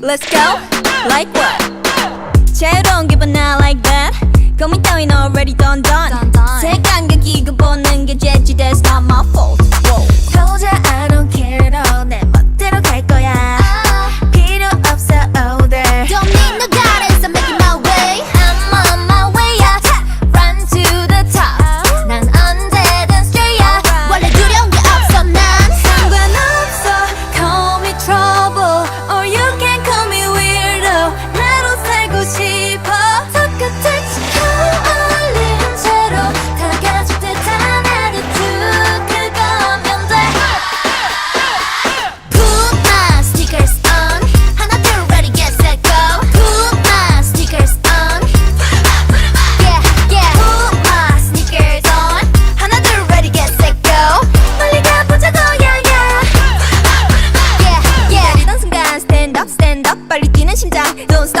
Let's go, like what? 자유로운 기분 나 like that? 고민 따윈 already done done. 세간각 이거 보는 게 재치 that's not my fault.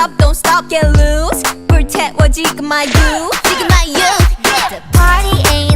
stop, don't stop, get loose. Protect what you my youth, You my youth. The party ain't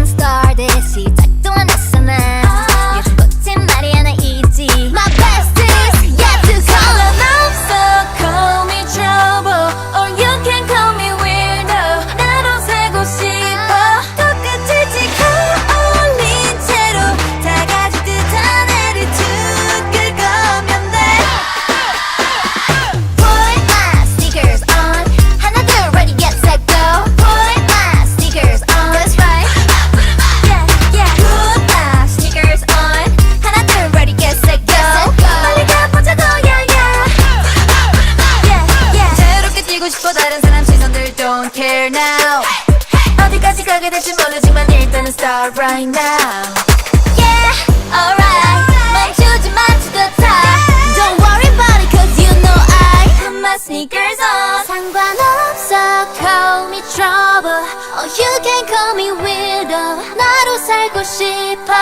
버리고 싶어 다른 사람 시선들 don't care now. 어디까지 가게 될지 모르지만 일단은 start right now. Yeah, alright. 말 주지 마 to the top Don't worry about it cause you know I put my sneakers on. 상관없어 call me trouble. Or you can call me weirdo 나로 살고 싶어.